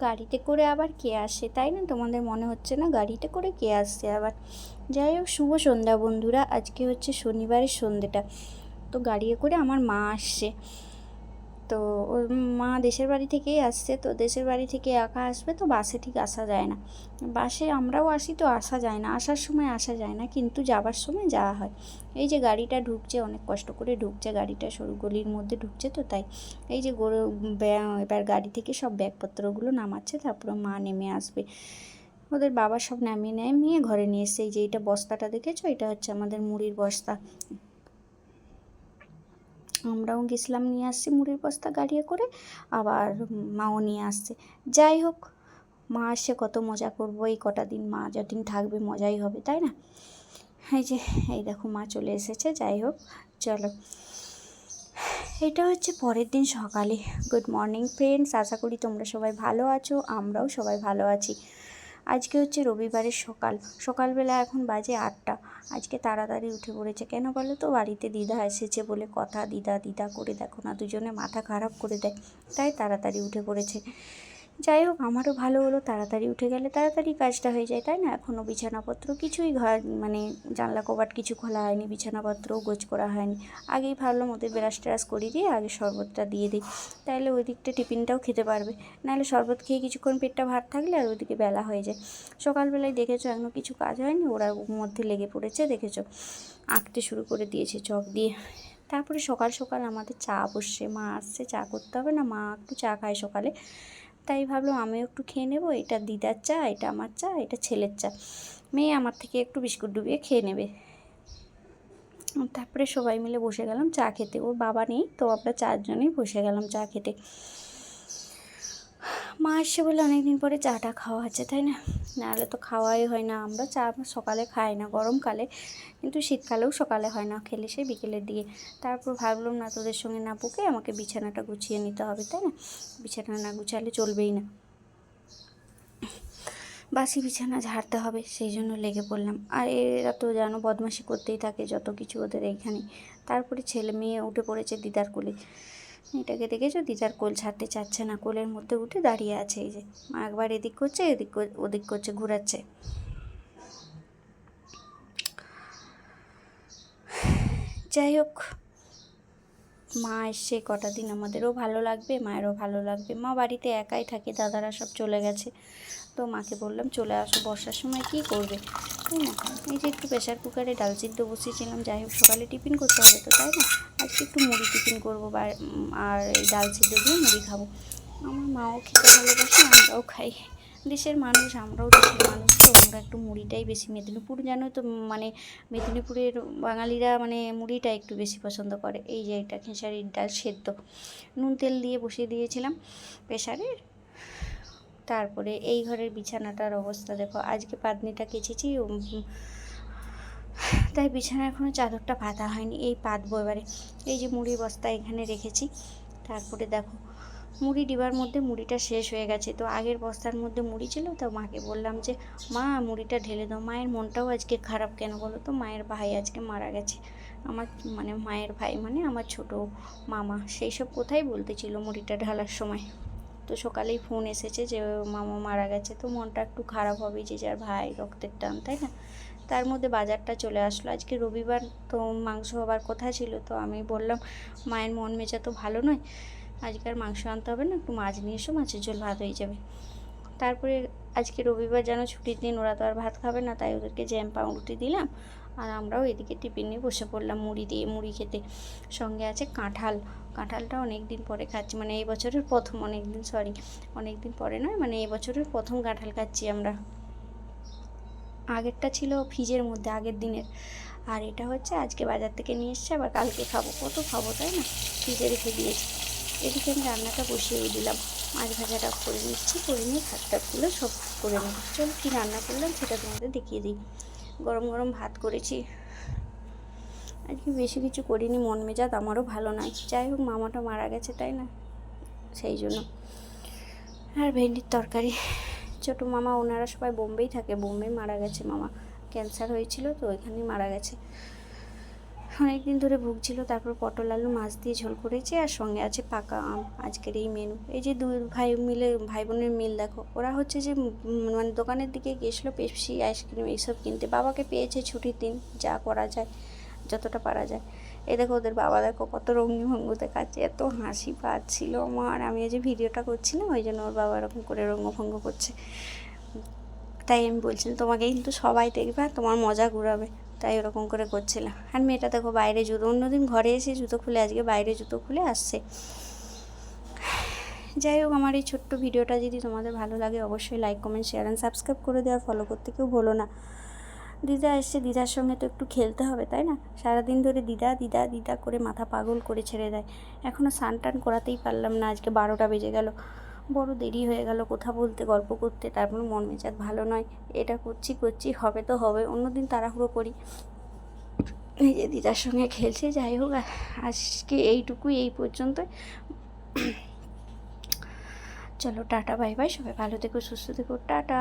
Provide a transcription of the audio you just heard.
গাড়িতে করে আবার কে আসে? তাই না? তোমাদের মনে হচ্ছে না গাড়িতে করে কে আসছে আবার? যাই হোক, শুভ সন্ধ্যা বন্ধুরা। আজকে হচ্ছে শনিবারের সন্ধ্যেটা। তো গাড়িতে করে আমার মা আসছে। তো ওর মা দেশের বাড়ি থেকেই আসছে, তো দেশের বাড়ি থেকে একা আসবে তো বাসে ঠিক আসা যায় না। বাসে আমরাও আসি তো আসা যায় না, আসার সময় আসা যায় না, কিন্তু যাবার সময় যাওয়া হয়। এই যে গাড়িটা ঢুকছে, অনেক কষ্ট করে ঢুকছে গাড়িটা, সরু গলির মধ্যে ঢুকছে তো তাই। এই যে গরু এবার গাড়ি থেকে সব ব্যাগপত্রগুলো নামাচ্ছে, তারপরে মা নেমে আসবে। ওদের বাবা সব নামিয়ে নামিয়ে ঘরে নিয়ে এসে এই যে এইটা বস্তাটা দেখেছ? এটা হচ্ছে আমাদের মুড়ির বস্তা। আমরাও গেছিলাম, নিয়ে আসছি মুড়ির বস্তা গাড়িয়ে করে, আবার মাও নিয়ে আসছে। যাই হোক, মা আসে কত মজা করব, এই কটা দিন মা যতদিন থাকবে মজাই হবে, তাই না? এই যে, এই দেখো মা চলে এসেছে, যাই হোক, চলো। এটা হচ্ছে পরের দিন সকালে। গুড মর্নিং ফ্রেন্ডস আশা করি তোমরা সবাই ভালো আছো, আমরাও সবাই ভালো আছি। আজকে হচ্ছে রবিবারের সকাল। সকালবেলা এখন বাজে আটটা। আজকে তাড়াতাড়ি উঠে পড়েছে। কেন বলে তো? বাড়িতে দিদা এসেছে বলে কথা। দিদা দিদা করে দেখো না, দুজনে মাথা খারাপ করে দেয়। তাই তাড়াতাড়ি উঠে পড়েছে। যাই হোক, আমারও ভালো হলো। তাড়াতাড়ি উঠে গেলে তাড়াতাড়ি কাজটা হয়ে যায়, তাই না? এখনও বিছানাপত্র কিছুই ঘর মানে জানলা কবাট কিছু খোলা হয়নি, বিছানাপত্রও গোছ করা হয়নি। আগেই ভাবলাম ওদের ব্রাশ ট্রাশ করে দিয়ে আগে শরবতটা দিয়ে দিই। তাহলে ওই দিকটা টিফিনটাও খেতে পারবে। নাহলে শরবত খেয়ে কিছুক্ষণ পেটটা ভাত থাকলে আর ওইদিকে বেলা হয়ে যায়। সকালবেলায় দেখেছ এখনও কিছু কাজ হয়নি? ওরা ওর মধ্যে লেগে পড়েছে, দেখেছ? আঁকতে শুরু করে দিয়েছে চক দিয়ে। তারপরে সকাল সকাল আমাদের চা বসছে। মা আসছে, চা করতে হবে না, মা একটু চা খায় সকালে। তাই ভাবলাম আমিও একটু খেয়ে নেব, এটা দিদার চা, এটা আমার চা, এটা ছেলের চা। মেয়ে আমার থেকে একটু বিস্কুট ডুবিয়ে খেয়ে নেবে। তারপরে সবাই মিলে বসে গেলাম চা খেতে ও বাবা নেই, তো আমরা চারজনেই বসে গেলাম চা খেতে। মা আসছে বলে অনেকদিন পরে চাটা খাওয়া হচ্ছে, তাই না? নাহলে তো খাওয়াই হয় না, আমরা চা সকালে খাই না গরমকালে কিন্তু শীতকালেও সকালে হয় না, খেলে সে বিকেলের দিকে। তারপর ভাবলাম, না, তোদের সঙ্গে না পুকে আমাকে বিছানাটা গুছিয়ে নিতে হবে, তাই না? বিছানা না গুছালে চলবেই না। বাসি বিছানা ঝাড়তে হবে, সেই জন্য লেগে পড়লাম। আর এরা তো জানো, বদমাশি করতেই থাকে, যত কিছু ওদের এইখানে তারপরে ছেলে মেয়ে উঠে পড়েছে দিদার কোলে। এটাকে দেখেছ? দিদার কোল ছাড়তে চাচ্ছে না, কোলের মধ্যে উঠে দাঁড়িয়ে আছে এই যে। মা একবার এদিক করছে, এদিক ওদিক করছে, ঘোরাচ্ছে। যাই হোক, মা এসে কটা দিন আমাদেরও ভালো লাগবে, মায়েরও ভালো লাগবে। মা বাড়িতে একাই থাকে, দাদারা সব চলে গেছে। তো মাকে বললাম, চলে আসো বর্ষার সময়, কী করবে? তাই না? এই যে একটু প্রেশার কুকারে ডাল সিদ্ধ বসিয়েছিলাম, যাই হোক সকালে টিফিন করতে হবে তো, তাই না? আজকে একটু মুড়ি টিফিন করব বা, আর এই ডাল সিদ্ধ দিয়ে মুড়ি খাব। আমার মাও খেতে ভালোবাসে, আমরাও খাই। দেশের মানুষ, আমরাও দেশের মানুষ, তো আমরা একটু মুড়িটাই বেশি মেদিনীপুর জানো তো মানে মেদিনীপুরের বাঙালিরা মানে মুড়িটা একটু বেশি পছন্দ করে। এই যে এটা খেসারির ডাল সেদ্ধ। নুন তেল দিয়ে বসিয়ে দিয়েছিলাম প্রেশারে তারপরে এই ঘরের বিছানাটার অবস্থা, দেখো আজকে পাতনিটা কেচেছি তাই বিছানা এখনও চাদরটা পাতা হয়নি, এই পাতবো এবারে। এই যে মুড়ি বস্তা এখানে রেখেছি, তারপরে দেখো মুড়ি ডিবার মধ্যে মুড়িটা শেষ হয়ে গেছে। তো আগের বস্তার মধ্যে মুড়ি ছিল, তো মাকে বললাম যে, মা, মুড়িটা ঢেলে দাও, মায়ের মনটাও আজকে খারাপ কেন বলো তো? মায়ের ভাই আজকে মারা গেছে। আমার মানে মায়ের ভাই মানে আমার ছোট মামা, সেই সব কোথায় বলতেছিল মুড়িটা ঢালার সময়। তো সকালেই ফোন এসেছে যে, মামা মারা গেছে। তো মনটা একটু খারাপ হবে, যে যার ভাই রক্তের টান, তাই না? তার মধ্যে বাজারটা চলে আসলো। আজকে রবিবার, তো মাংস হবার কথা ছিল। তো আমি বললাম, মায়ের মন মেজা তো ভালো নয়। আজকে আর মাংস আনতে হবে না, একটু মাছ নিয়ে এসো, মাছের ঝোল ভাত হয়ে যাবে। তারপরে আজকে রবিবার যেন ছুটির দিন, ওরা তো আর ভাত খাবে না, তাই ওদেরকে জ্যাম পাউরুটি দিলাম। আর আমরাও এদিকে টিফিন নিয়ে বসে পড়লাম মুড়ি দিয়ে, মুড়ি খেতে। সঙ্গে আছে কাঁঠাল। কাঁঠালটা অনেক দিন পরে খাচ্ছি মানে এই বছরের প্রথম অনেক দিন সরি অনেক দিন পরে নয় মানে এই বছরের প্রথম কাঁঠাল খাচ্ছি আমরা। আগেরটা ছিল ফ্রিজের মধ্যে, আগের দিনের। আর এটা হচ্ছে আজকে বাজার থেকে নিয়ে এসছে, আবার কালকে খাব। কত খাব, তাই না? ফ্রিজে রেখে দিয়েছি। এদিকে আমি রান্নাটা বসিয়ে দিলাম। মাছ ভাজাটা করে নিচ্ছি, করে নিয়ে ভাতটা তুলে সব করে নেব। চলো কী রান্না করলাম সেটা তোমাদের দেখিয়ে দিই। গরম গরম ভাত করেছি। আজকে বেশি কিছু করিনি, মন মেজাজ আমারও ভালো নয় যাই হোক, মামাটা মারা গেছে, তাই না? সেই জন্য। আর ভেন্ডির তরকারি। ছোটো মামা, ওনারা সবাই বোম্বেই থাকে বোম্বে মারা গেছে মামা। ক্যান্সার হয়েছিল তো, ওইখানেই মারা গেছে। অনেক দিন ধরে ভুগছিল, তারপর পটল আলু, মাছ দিয়ে ঝোল করেছি, আর সঙ্গে আছে পাকা আম, আজকের এই মেনু এই যে দুই ভাই মিলে, ভাই বোনের মিল দেখো, ওরা হচ্ছে যে মানে দোকানের দিকে গেছিল পেপসি, আইসক্রিম, এইসব কিনতে। বাবাকে পেয়েছে ছুটির দিন, যা করা যায়। যতটা পারা যায়। এই দেখো, ওদের বাবা দেখো কত রঙিন ভঙ্গ দেখাচ্ছে, এত হাসি পাচ্ছিল আমার। আমি যে ভিডিওটা করছি না ওই জন্য ওর বাবা এরকম করে রঙ্গভঙ্গ করছে। তাই আমি বলছিলাম তোমাকে কিন্তু সবাই দেখবে আর তোমার মজা ঘুরাবে। তাই ওরকম করে করছিলাম। আর মেয়েটা দেখো বাইরে জুতো, অন্যদিন ঘরে এসে জুতো খুলে, আজকে বাইরে জুতো খুলে আসছে। যাই হোক, আমার এই ছোট্ট ভিডিওটা যদি তোমাদের ভালো লাগে, অবশ্যই like comment share and subscribe করে দেওয়ার ফলো করতে কেউ ভুলো না। দিদা এসছে, দিদার সঙ্গে তো একটু খেলতে হবে, তাই না? সারাদিন ধরে দিদা দিদা দিদা করে মাথা পাগল করে ছেড়ে দেয়। এখনও স্নান টান করাতেই পারলাম না, আজকে বারোটা বেজে গেল। বড় দেরি হয়ে গেল, কথা বলতে, গল্প করতে তারপর মন মেজাজ ভালো নয়। এটা করছি করছি, হবে তো হবে, অন্যদিন তাড়াহুড়ো করি। এই যে দিদার সঙ্গে খেলছে, যাই হোক আজকে এইটুকুই, এই পর্যন্ত। চলো, টাটা, বাই বাই, সবাই ভালো থেকো, সুস্থ থেকো, টাটা।